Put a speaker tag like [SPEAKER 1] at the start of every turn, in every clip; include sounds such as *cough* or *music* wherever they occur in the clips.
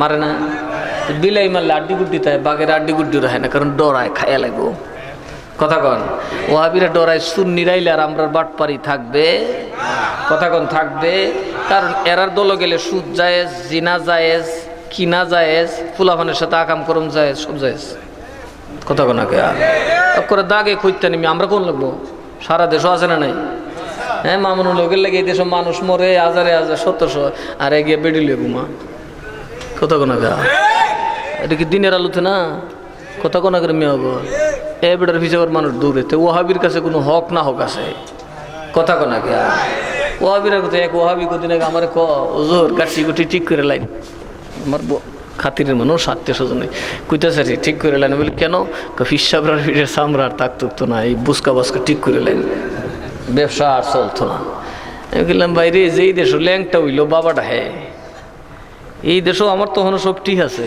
[SPEAKER 1] মারে মারে না। বিলাই মারলে আড্ডি গুড্ডি তাই, বাঘের আড্ডি গুড্ডি রাখে না, কারণ ডরায়, খায়া লাগবো। কথা কন ওহাবিরা ডরায়, সুন্নি রাইলে আর আমরা বাটপারি থাকবে। কথা কন, থাকবে। কারণ এরার দল গেলে সুদ জায়েজ, জিনা জায়েজ, কিনা জায়েজ, ফুলাফানের সাথে আকাম করম জায়েজ, সব জায়েজ। কথা কন আগে করে দাগে খুঁজতে নিমি, আমরা কোন লাগবো? সারা দেশও আছে না নাই? হ্যাঁ মামুন লোকের লেগে এই দেশে মানুষ মরে, হাজারে হাজার সত্তরশো আর এগিয়ে বেডিলে ঘুমা কথা কোন আগে এটা কি দিনের আলোতে না? কথা কোন করে মেয়ে হব? এ বেটার হিসাবের মানুষ দূরে। তো ওহাবির কাছে কোনো হক না হক আছে। কথা কোন আগে ওহাবির এক ওহাবি কদিন আগে আমার ক গাছি গুটি ঠিক করে লাইন। আমার খাতিরের মানুষ, আত্মীয় স্বজন কইতেছে ঠিক করে লাইন। বলি, কেন? ফিসাবরার ফিরের সামরার থাকতো তো না। এই বুসকা বাসকা ঠিক করে লাইন। ব্যবসা আর চলতো না। আমি বললাম বাইরে যেই দেশ ল্যাংটা হইল, বাবাটা হ্যাঁ এই দেশও আমার তখন সব ঠিক আছে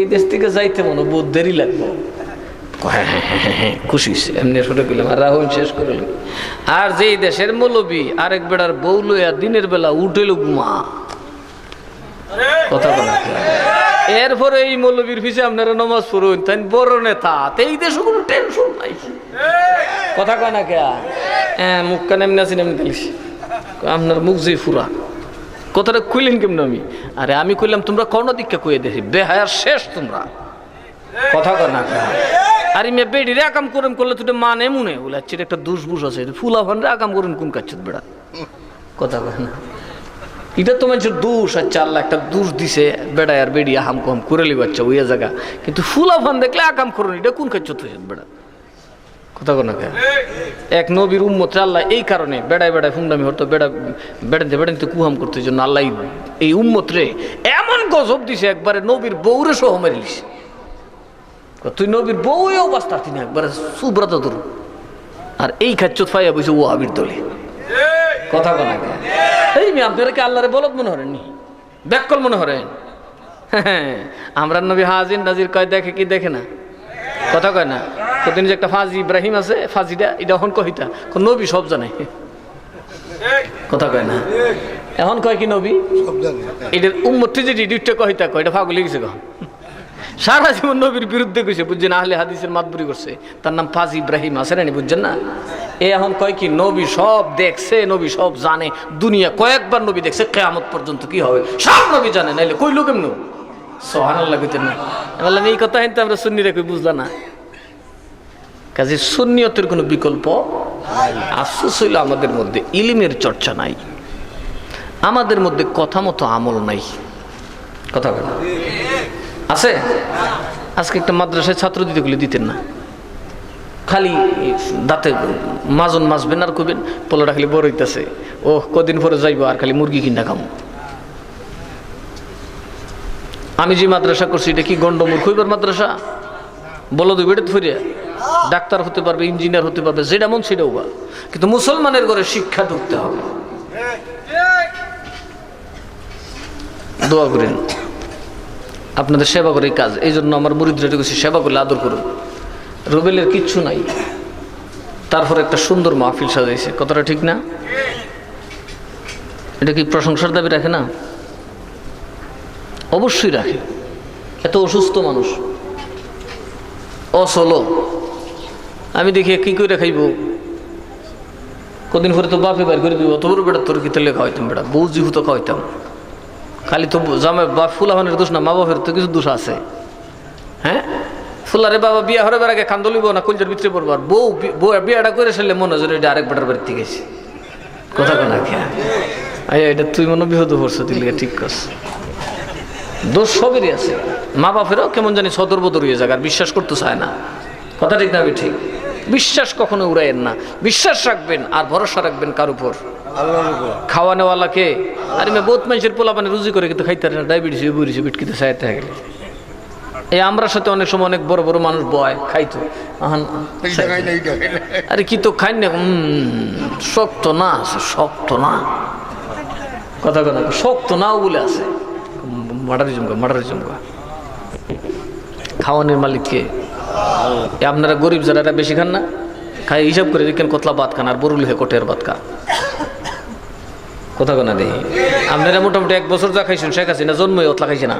[SPEAKER 1] এই দেশ থেকে যাইতে মনে দেরি লাগবো। হ্যাঁ, হ্যাঁ, হ্যাঁ, খুশি এমনি শুরু করলাম আর রাহুল শেষ করলাম আর যেই দেশের মৌলবী আরেক বেড়ার বউ লইয়া দিনের বেলা উঠেল ঘুমা। কথা বলা এরপরে এই মৌলবীর পিছিয়ে আপনারা নমাজ পড়ুন তাই বড় নেতা। এই দেশে কোনো টেনশন নাই। কথা কয় না কে? হ্যাঁ মুখ কান এমনি আছেন এমনি আপনার মুখ যে ফুরা। কথাটা কইলেন কেমন আমি? আরে আমি কইলাম, তোমরা কর্ণ দীক্ষা কইয়ে দেখি, বেহায়ার শেষ তোমরা। কথা কয় না আরে মে বেডি রে আকাম করেন করলে তুই মানে মনে? বলে আচ্ছা একটা দুষবুস আছে। ফুলা রে আকাম করেন কোন কাজ বেড়া কথা কয় না। এটা তো মানুষের দোষ আচ্ছা আল্লাহ একটা দোষ দিছে, বেড়ায় আর বেড়ি হাম কম করে লি বাচ্চা ওই জায়গা। কিন্তু ফুলা ফান দেখলে আকাম করুন, এটা কোন কাজ হচ্ছে বেড়া কথা কোন? এক নবীর উম্মত আল্লাহ এই কারণে বেড়ায় বেড়ায় ফুন্ডামি হতো বেড়া বেড়াতে বেড়াতে কুহাম করতে জন্য আল্লাহ এই- উম্মত রে এমন গজব দিছে একবারে নবীর বউরে সহ মারিলিস তুই নবীর বউও বাস্তা তিনি একবারে সুব্রত তোর। আর এই খাচ্চত ফাইয়া বসে ও আবির দলে। কথা বলা এই মেয়ে আপনারা কি আল্লাহরে বলত মনে হরেন নি? ব্যাকল মনে হরেন হ্যাঁ, আমরা নবী হাজির নাজির কয় দেখে কি দেখে না? কথা কয় না? কদিন যে একটা ফাজি ইব্রাহিম আছে ফাজিটা এটা এখন কহিতা নবী সব জানে। কথা কয় না? এখন কয় কি নবী? এটার উম্মতি যে ডিউটটা কহিতা কয় এটা ফাগলি গেছে কখন? সারা জীবন নবীর বিরুদ্ধে কইছে বুঝছেন আহলে হাদিসের মাতবুরি করছে। তার নাম ফাজি ইব্রাহিম আছে না বুঝছেন না? এ এখন কয় কি নবী সব দেখছে নবী সব জানে। দুনিয়া কয়েকবার নবী দেখছে কেয়ামত পর্যন্ত কি হবে? সব নবী জানে নাইলে কইলো কেমন? সোহানাল্লাহ কইতেন না। বললাম এই কথা হিনতে আমরা সুন্নি রেখে বুঝলা না। কাজে সুন্নিয়তের কোনো বিকল্প আফসোস হইল আমাদের মধ্যে ইলিমের চর্চা নাই। আমাদের মধ্যে কথা মতো আমল নাই। কথা বলে আছে? আজকে একটা মাদ্রাসায় ছাত্র দিতে গেলে দিতেন না। খালি দাঁতে মাজন মাসবেন আর কবেন পোলাটা খালি বড় হইতেছে। ও কদিন পরে যাইবো আর খালি মুরগি কিনা খাম। আমি যে মাদ্রাসা করছি, এটা কি গন্ডমূর্খ হইবার মাদ্রাসা? বলো দুই বেড়ে ফিরে ডাক্তার হতে পারবে, ইঞ্জিনিয়ার হতে পারবে, যেটা মন সেটাও বা কিন্তু মুসলমানের ঘরে শিক্ষা ঢুকতে হবে। দোয়া করেন, আপনাদের সেবা করে কাজ। এই জন্য আমার মুরিদরা কিছু সেবা করলে আদর করুন। রুবেলের কিচ্ছু নাই। তারপর একটা সুন্দর মাহফিল সাজাইছে। কথাটা ঠিক না? এটা কি প্রশংসার দাবি রাখে না? অবশ্যই রাখে। এত অসুস্থ মানুষ। অসলো। আমি দেখি কি করে খাইব? কদিন পরে তো বাপে বাইর করে দিব। তোর বেটা তোর কি তেলে খাওয়াইতাম বেটা? বউ জিহু তো খাওয়াইতাম। খালি তো জামাই বা ফুলাহানের দোষ না মা বাপের তো কিছু দোষ আছে। হ্যাঁ? ফুলারে বাবা বিয়া হরে বেড়াকে কান্দলিব না, কলজার ভিতরে পড়ব। আর বউ বউ বিয়াটা করে সারলে মনে হয় এটা আরেক বেটার বাড়িতে গেছে। কথা কেনা আয়, এটা তুই মনে বিহত করছ তুই ঠিক করছ। দোষ সবেরই আছে। মা বাপেরও কেমন জানি সদর বদর হয়ে যাক, আর বিশ্বাস করতে চায় না। কথা ঠিক না ঠিক? বিশ্বাস কখনো উড়াইয়েন না। বিশ্বাস রাখবেন আর ভরসা রাখবেন কার উপর। খাওয়া নেওয়ালাকে আরে মেয়ে বহুত মানুষের পোলা মানে রুজি করে কিন্তু খাইতে না ডায়াবেটিস বুড়িছে বিটকিতে সাইতে গেলে এই আমরা সাথে অনেক সময় অনেক বড় বড় মানুষ বয় খাইতো। আরে কি তো খাই না শক্ত না আছে শক্ত না। কথা কথা শক্ত নাও বলে আছে। মাটারি জমকা। খাওয়ানোর মালিককে আপনারা গরিব যারা বেশি খান না খাই হিসাব করে দেখেন কতলা ভাত খান, আর বরুল হে কোটের ভাত খা কথা কোনা দেখি আপনারা মোটামুটি এক বছর যা খাইছেন, শেখ হাসিনা জন্মই অতলা খাইছে না।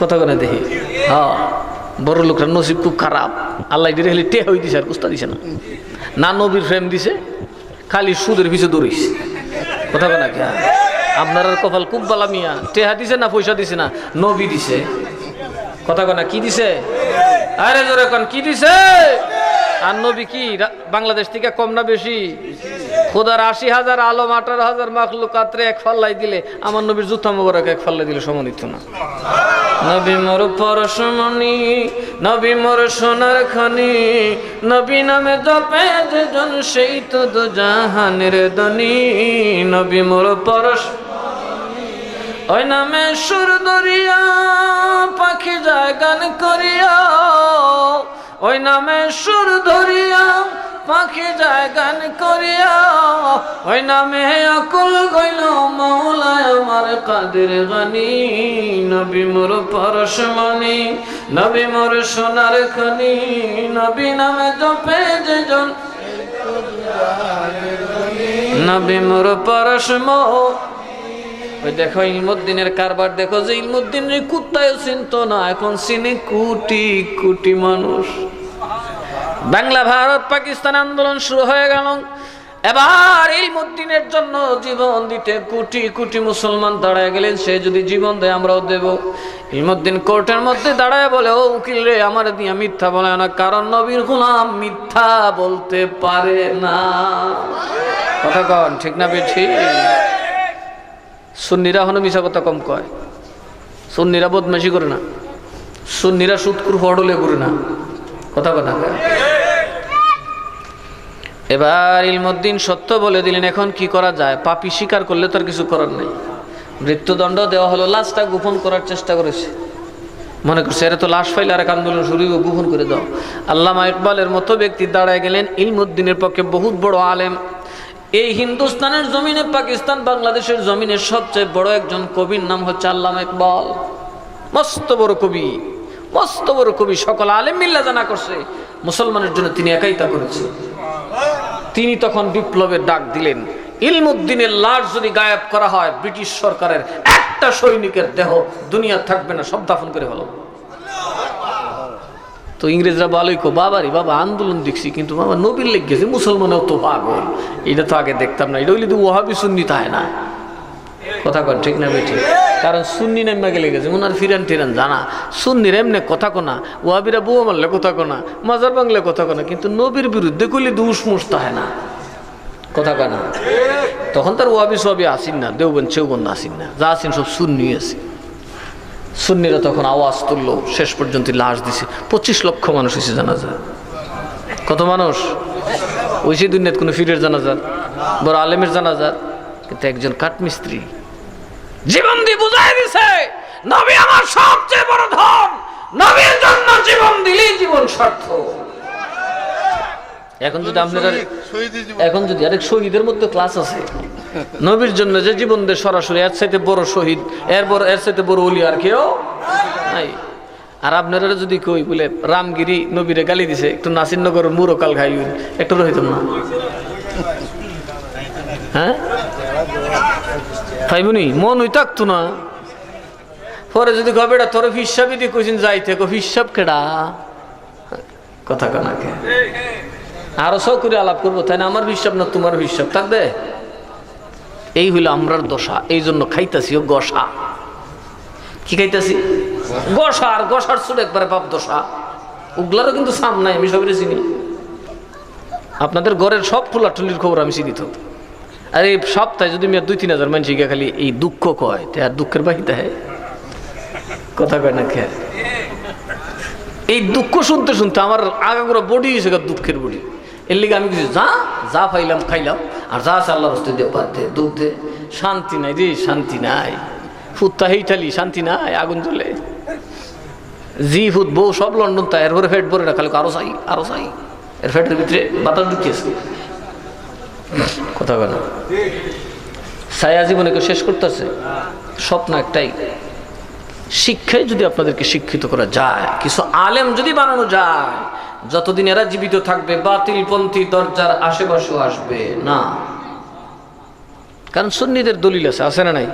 [SPEAKER 1] কথা কোনা দেখি হ্যাঁ বড় লোকরা নসিব খুব খারাপ। আল্লাহ দিয়ে খালি টে হয়ে দিছে আর কুস্তা দিছে না। না নবীর ফ্রেম দিছে, খালি সুদের পিছে দৌড়িস কথা কোনা কে? আপনার কপাল খুব বালা মিয়া। টেহা দিছে না, পয়সা দিছে না, নবী দিছে। কথা কোনা কি দিছে? আরে জোরে কোন, কি দিছে? আর নবী কি বাংলাদেশ থেকে কম না বেশি? খোদার আশি হাজার আলম, আঠারো হাজার মাখলুকাত্রে এক ফাল্লাই দিলে, আমার নবীর জুতা মোবারক এক ফাল্লাই দিলে সমানিত না। নবী মোর পরশমণি নবী মোর সোনার খনি, নবী নামে জপে যেজন সেই তো দু জাহানের দনি নবী মোর পরশ ওই নামে সুর দরিয়া পাখি যায় গান করিয়া। ওই নামে সুর ধরিয়া পাখি যায় গান করিয়া। ওই নামে অকুল গইল মৌলায় আমার কাদের গানি। নবী মোর পরশমণি নবী মোর সোনার খনি। নবী নামে জপে যেজন নবী মোর পরশম ওই দেখো ইলমুদ্দিনের কারবার, দেখো যে ইলমুদ্দিনের কুত্তায় চিনত না, এখন চিনে কোটি কোটি মানুষ। বাংলা ভারত পাকিস্তান আন্দোলন শুরু হয়ে গেল। এবার ইলমুদ্দিনের জন্য জীবন দিতে কোটি কোটি মুসলমান দাঁড়ায় গেলেন, সে যদি জীবন দেয় আমরাও দেব। ইলমুদ্দিন কোর্টের মধ্যে দাঁড়ায় বলে, ও উকিল রে, আমার দিয়া মিথ্যা বলে না, কারণ নবীর গুলাম মিথ্যা বলতে পারে না। কথা কন, ঠিক না বেঠি সুন্নিরা হনো মিশা কথা কম কয়। সুন্নিরা বদমাশি করে না। সুন্নিরা সুৎকুর ফডলে করে না। কথা কথা এবার ইলমুদ্দিন সত্য বলে দিলেন, এখন কি করা যায়? পাপি স্বীকার করলে তো আর কিছু করার নেই। মৃত্যুদণ্ড দেওয়া হলো, লাশটা গোপন করার চেষ্টা করেছে। মনে করছে, এরা তো লাশ ফাইলে আর এক আন্দোলন শুরু গোপন করে দাও। আল্লামা ইকবালের মতো ব্যক্তি দাঁড়ায় গেলেন। ইলমুদ্দিনের পক্ষে বহুত বড় আলেম। এই হিন্দুস্তানের জমিনে, পাকিস্তান, বাংলাদেশের জমিনে সবচেয়ে বড় একজন কবির নাম হচ্ছে আল্লামা ইকবাল। মস্ত বড় কবি, মস্ত বড় কবি। সকল আলেম মিল্লা জানা করছে, মুসলমানের জন্য তিনি একাই তা করেছে। তিনি তখন বিপ্লবের ডাক দিলেন, ইলমুদ্দিনের লাশ যদি গায়েব করা হয়, ব্রিটিশ সরকারের একটা সৈনিকের দেহ দুনিয়া থাকবে না, সব দাফন করে হলো। তো ইংরেজরা ভালোই কো, বাবারি বাবা, আন্দোলন দেখছি, কিন্তু বাবা নবীর লেগ গেছে মুসলমানেও তো পাগল। এটা তো আগে দেখতাম না, এটা হইলে তো ওহাবি সুন্নি তাই না? কথা কন, ঠিক না বেঠি কারণ সুন্নি নামা গেলে গেছে ওনার ফিরান টিরান জানা। সুন্নির এমনি কথা কোনা ওয়াবিরা বুয়া মারলে কথা কোনা, মাজার বাংলে কথা কোনা, কিন্তু নবীর বিরুদ্ধে করলে দুষ মুস তাহে না? কথা কয় না তখন তার ওয়াবি সবই আসিন না দেওবন চেউবন আসিন না, যা আসিন সব সুন্নি আছে সুন্নিরা তখন আওয়াজ তুললো, শেষ পর্যন্ত লাশ দিছে। পঁচিশ লক্ষ মানুষ হয়েছে জানাজা কত মানুষ? ওই সেই দুনিয়াত কোনো ফিরের জানাজা বড় আলেমের জানাজা কিন্তু একজন কাঠমিস্ত্রি। জীবন দিয়ে বুঝাই দিছে, নবী আমার সবচেয়ে বড় ধন, নবীর জন্য জীবন দিলেই জীবন সার্থ এখন যদি আপনারা এখন যদি আরেক শহীদের মধ্যে ক্লাস আছে নবীর জন্য যে জীবন দেয় সরাসরি এর চাইতে বড় শহীদ এর বড় এর চাইতে বড় অলি আর কেউ নাই। আর আপনারা যদি কই বলে রামগিরি নবীরে গালি দিছে একটু নাসিরনগর মুরকাল খাই একটু রহিতাম না। হ্যাঁ? খাইবনি? মন হই থাকতো না। পরে যদি কবেটা তোর হিসাবই দিয়ে কইছেন যাইতে কো হিসাব কেডা? কথা কানাকে আরও সব করে আলাপ করব তাই না আমার বিশ্বাস না তোমার বিশ্বাস থাকবে? এই হইল আমরার দশা, এই জন্য খাইতাছি ও গসা। কি খাইতাছি? গসা, আর গসার সুর একবারে বাপ দশা। ওগুলারও কিন্তু সাম নাই, আমি সবের চিনি। আপনাদের ঘরের সব ফুলাঠুলির খবর আমি চিনি তো। আর এই সপ্তাহে যদি মেয়ে দুই তিন হাজার মানুষ গিয়ে খালি এই দুঃখ কয়, তে আর দুঃখের বাহিতে হয়। কথা কয় না খেয়ে এই দুঃখ শুনতে শুনতে আমার আগাগোড়া বডি গা দুঃখের বডি এর লিগে আমি কিছু যা যা পাইলাম, খাইলাম। আর যা আছে আল্লাহ হস্তে দিয়ে বাদ দে, দুধ দে। শান্তি নাই রে, শান্তি নাই। ফুটতা হেইঠালি শান্তি নাই, আগুন জ্বলে। জি ফুট বউ সব লন্ডন তা এর ভরে ফেট ভরে না, খালি আরও চাই আরও চাই। এর ফেটের ভিতরে বাতাস ঢুকিয়েছে। কথা কেন ছায়া জীবনে কেউ শেষ করতেছে? স্বপ্ন একটাই। শিক্ষায় যদি আপনাদেরকে শিক্ষিত করা যায়, কিছু আলেম যদি বানানো যায় যতদিন এরা জীবিত থাকবে, বাতিলপন্থী দরজার আশেপাশেও আসবে না। কারণ সুন্নিদের দলিল আছে আছে না নাই?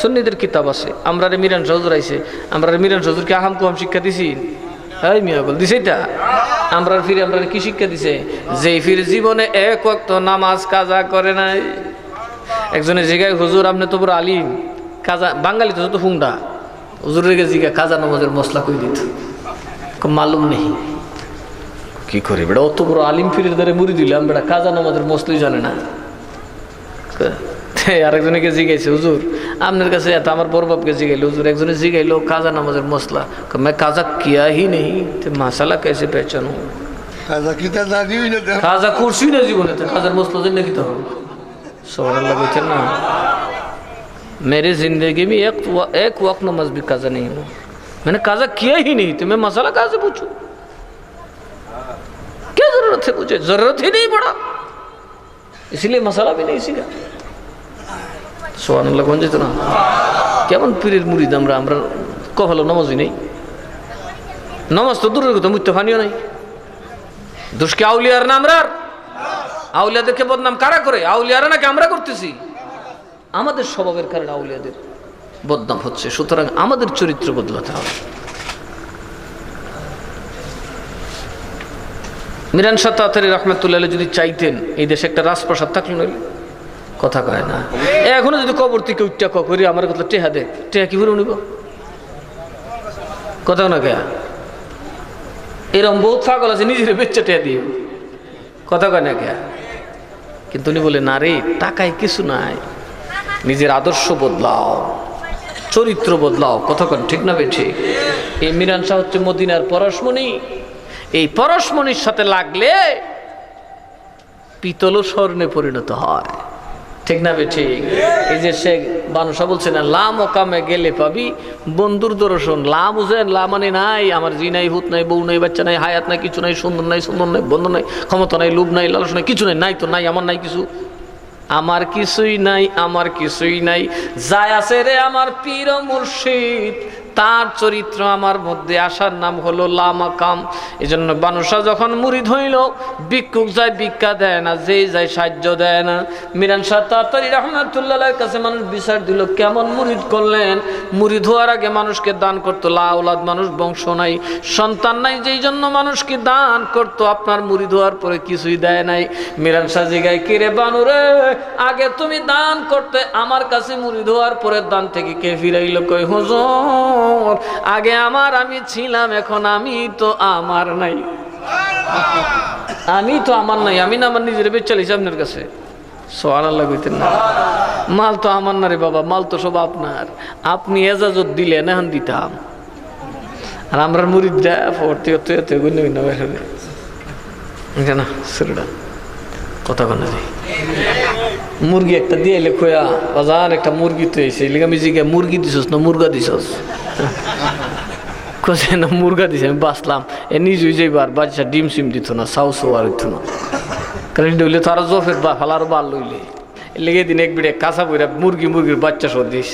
[SPEAKER 1] সুন্নিদের কিতাব আছে। আমরা রে মিরান সহজুর আইছে, আমরা রে মিরান সহজুরকে আহাম কুহাম শিক্ষা দিছি। এই মিয়া বল দিছে এটা? আমরা ফিরে, আমরা কি শিক্ষা দিছে? যে ফির জীবনে এক ওয়াক্ত নামাজ কাজা করে নাই। একজনে জিগায়, হুজুর, আপনি তো বড় আলিম। কাজা বাঙালি তো যত হুংডা। হুজুরের গে জিগা কাজা নামাজের মশলা কই দিত? মালুম নেই। কি করি বেটা অত বড় আলিম ফিরের দ্বারা মুড়ি দিলাম বেটা কাজা নামাজের মশলাই জানে না তে আরেকজনকে জিগাইছে হুজুর আপনার কাছে এত আমার বড় বাপকে জিগাইলো হুজুর একজনে জিগাইলো কাজা নামাজের মশলা কহ, मैं काजा किया ही नहीं तो मसाला कैसे पहचानूं
[SPEAKER 2] কাজা কিতা জানি না দেখ
[SPEAKER 1] কাজা করছি না জীবনে তো কাজার মশলা জন্য কি তো হবে सोहर लगते ना मेरी जिंदगी में एक व- एक वक्त नमाज भी काजा नहीं हुआ मैंने काजा किया ही नहीं तो मैं मसाला कहाँ से पूछूं क्या जरूरत है मुझे जरूरत ही नहीं पड़ा इसलिए मसाला भी नहीं सीखा সোহান কোন যেত না কেমন পীরের মুড়িদ আমরা আমরা কখলো নমাজই নেই নমাজ তো দূরের কথা মুত্য ফানিও নাই দুষ্কে আউলিয়ার না আমরা আউলিয়াদেরকে বদনাম কারা করে আউলিয়ারা নাকি আমরা করতেছি আমাদের স্বভাবের কারণে আউলিয়াদের বদনাম হচ্ছে সুতরাং আমাদের চরিত্র বদলাতে হবে মিরান শাহ তাড়াতাড়ি রহমতুল্লাহ যদি চাইতেন, এই দেশে একটা রাজপ্রাসাদ থাকল নইলে। কথা কয় না। এখনও যদি কবর থেকে ক করি আমার কথা টেহা দে, টেহা কি করে নিব? কথা না কে? এরকম বহুত পাগল আছে, নিজের বেচ্চা টেহা দিয়ে। কথা কয় না কে? কিন্তু উনি বলে, না রে, টাকায় কিছু নাই। নিজের আদর্শ বদলাও, চরিত্র বদলাও। কতক্ষণ ঠিক না বে, ঠিক? এই মিরান শাহ হচ্ছে মদিনার পরশমণি। এই পরশমণির সাথে লাগলে পিতল স্বর্ণে পরিণত হয়। ঠিক না ঠিক? এই যে সে মানুষা বলছে না লাম ও কামে গেলে পাবি, বন্ধুর দর্শন লাম বুঝেন, লা মানে নাই, আমার জি নাই হুত নাই, বউ নাই, বাচ্চা নাই, হায়াত নাই, কিছু নাই, সুন্দর নাই সুন্দর নাই, বন্ধু নাই, ক্ষমতা নাই, লোভ নাই, লালস নাই, কিছু নাই নাই তো নাই, আমার নাই কিছু। আমার কিছুই নাই, আমার কিছুই নাই, যায় আছে রে আমার পীর মুর্শিদ তার চরিত্র আমার মধ্যে আসার নাম হলো লামাকাম। এই জন্য বানুষা যখন মুড়ি ধইল, ভিক্ষুক যায় ভিক্ষা দেয় না যে যায় সাহায্য দেয় না। মিরান শাহ তাড়াতাড়ি রহমাতুল্লাহ কাছে মানুষ বিচার দিল, কেমন মুরিদ করলেন? মুড়ি ধোয়ার আগে মানুষকে দান করতো লাউলাদ মানুষ বংশ নাই, সন্তান নাই, যেই জন্য মানুষকে দান করতো, আপনার মুড়ি ধোয়ার পরে কিছুই দেয় নাই। মিরান শাহ জিগায়, কিরে বানুরে আগে তুমি দান করতে, আমার কাছে মুড়ি ধোয়ার পরে দান থেকে কে ফিরাইল? কই হুজুর আগে আমার আমি ছিলাম, এখন আমি তো আমার নাই। আমি তো আমার নাই, আমি না আমার নিজের বেচালিছি আপনার কাছে। মাল তো আমার না রে বাবা, মাল তো সব আপনার। আপনি এজাজত দিলেন এখন দিতাম। আর আমরা মুড়িদরা ভর্তি হতে হতে না কথা কনা মুরগি একটা দিয়ে এলে খোয়া বাজার একটা মুরগি তো এসে এলে আমি জিজ্ঞা মুরগি দিছস না মুরগা দিছস? কোথায় না, মুরগা দিছে, আমি বাঁচলাম। এ নিজ নিজেই যাইবার বাচ্চা ডিম সিম দিত না সাউ সৌ আর হইতো না। কারণ ডইলে তো আরও জফের বা ফালার বাল লইলে লেগে দিন এক বিড়ে কাঁচা বইরা মুরগি, মুরগির বাচ্চা সব দিস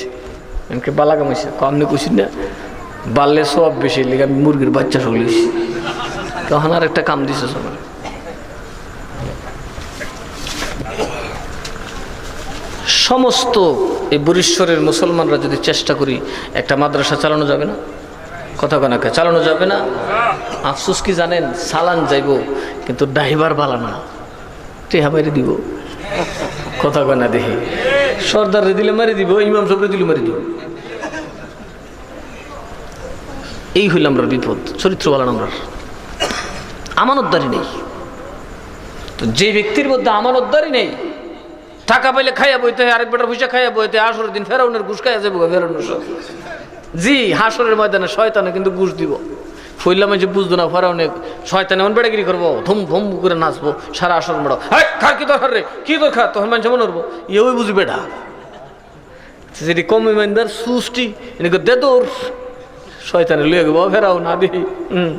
[SPEAKER 1] এমনকি বালা কামাইছে? কমনি কুছি না বাড়লে সব বেশি লেগে আমি মুরগির বাচ্চা সব লিস তখন আর একটা কাম দিছে সবার সমস্ত এই বরিশ্বরের মুসলমানরা যদি চেষ্টা করি, একটা মাদ্রাসা চালানো যাবে না? কথা কনাকে চালানো যাবে না? আফসোস কি জানেন? সালান যাইব, কিন্তু ড্রাইভার বালা না। টেহা মারি দিব। কথা কনা দেখি। সর্দারে দিলে মারি দিব, ইমাম সবরে দিলে মারি দিব। এই হইল আমরা বিপদ চরিত্র বলেন আমরা আমানতদারি নেই। তো যে ব্যক্তির মধ্যে আমানতদারি নেই টাকা পাইলে খাইয়া বইতে হয়, আরেক বেটার পয়সা খাইয়া বইতে আসরের দিন ফেরাউনের ঘুষ খাইয়া যাব ফেরাউনের সব জি, হাসরের ময়দানে শয়তানে কিন্তু ঘুষ দিব। ফইলাম যে বুঝতো না, ফেরাউনে শয়তানে এমন বেড়াগিরি করব, ধুম ধুম করে নাচবো, সারা আসর মেড়ো হ্যাঁ খা কি দরকার রে? কি দরকার? তখন মানুষ মনে করব ইয়েও বুঝি বেটা। যেটি কম ইমানদার সুষ্টি এনেকে দে তোর শয়তানে লুয়ে গেবো ফেরাও না হুম।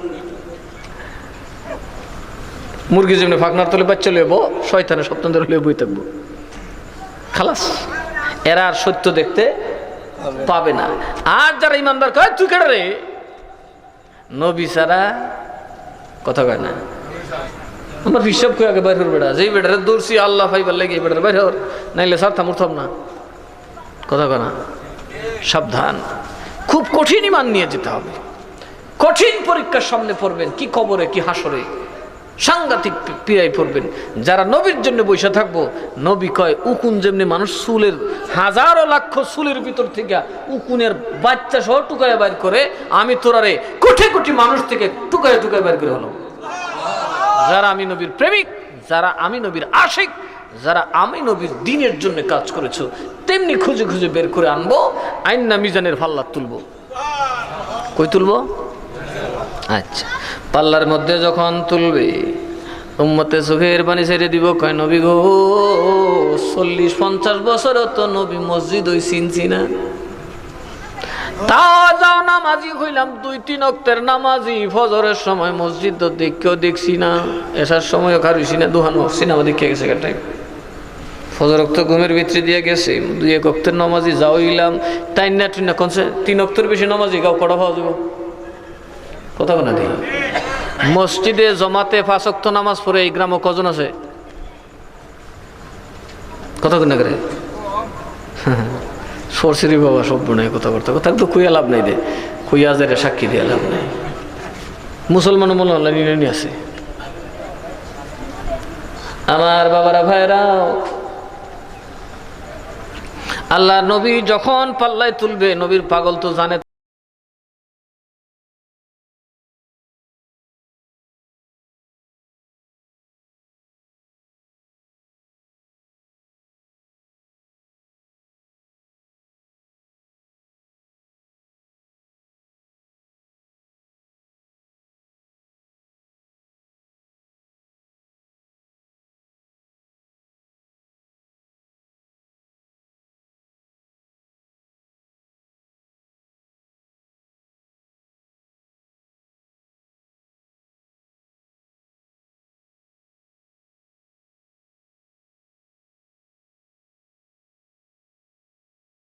[SPEAKER 1] মুরগি যেমনি ফাঁকনার তলে বাচ্চা লইব শয়তানে সপ্তাহ ধরে লুয়ে বই থাকব। খালাস। এরা আর সত্য দেখতে পাবে না। আর যারা ইমানদার কয়, তুই কেটে রে? নবী সারা কথা কয় না। আমার হিসাব করে আগে বাইর বেড়া যেই বেটারে দৌড়ছি, আল্লাহ ফাইবার এই বেটারে বাইর নাইলে থামুর থাম না। কথা কয় না। সাবধান। খুব কঠিন ইমান নিয়ে যেতে হবে। কঠিন পরীক্ষার সামনে পড়বেন, কি কবরে, কি হাসরে। সাংঘাতিক পি- পিড়াই পড়বেন। যারা নবীর জন্য বসে থাকব, নবী কয়, উকুন যেমনি মানুষ চুলের হাজারো লাখ চুলের ভিতর থেকে উকুনের বাচ্চা সহ টুকায় বাইর করে, আমি তোরারে কোটি কোটি মানুষ থেকে টুকায় টুকায় বাইর করে হলো যারা আমি নবীর প্রেমিক, যারা আমি নবীর আশিক, যারা আমি নবীর দিনের জন্য কাজ করেছ, তেমনি খুঁজে খুঁজে বের করে আনব, আইন না মিজানের ফাল্লা তুলবো। কই তুলবো? আচ্ছা। পাল্লার মধ্যে যখন তুলবে, উম্মতে চোখের পানি ছেড়ে দিব। কয়, নবী গো, চল্লিশ, পঞ্চাশ বছর তো নবী মসজিদ ওই চিনছি না তা যাও নামাজি হইলাম দুই তিন অক্তের নামাজি। ফজরের সময় মসজিদ তো দেখেও দেখছি না। এসার সময়ও কারুছি না দুহান সিনেমা দেখে গেছে টাইম ফজর অক্ত ঘুমের ভিতরে দিয়ে গেছে। দুই এক অক্তের নামাজি যাও হইলাম। টাইম না টুইন না তিন অক্তের বেশি নামাজি গাও কটা পাওয়া যাব। কথা বলা নেই মসজিদে জমাতে অক্ত নামাজ পড়ে এই গ্রামে কজন আছে? কথা কোন করে? *laughs* সরসিরি বাবা সব নাই কথা বলতে কথা তো কুইয়া লাভ নাই দে। কুইয়া যে সাক্ষী দিয়ে লাভ নাই। মুসলমান মনে নিয়ে আছে। আমার বাবারা ভাইরাও আল্লাহ নবী যখন পাল্লায় তুলবে, নবীর পাগল তো জানে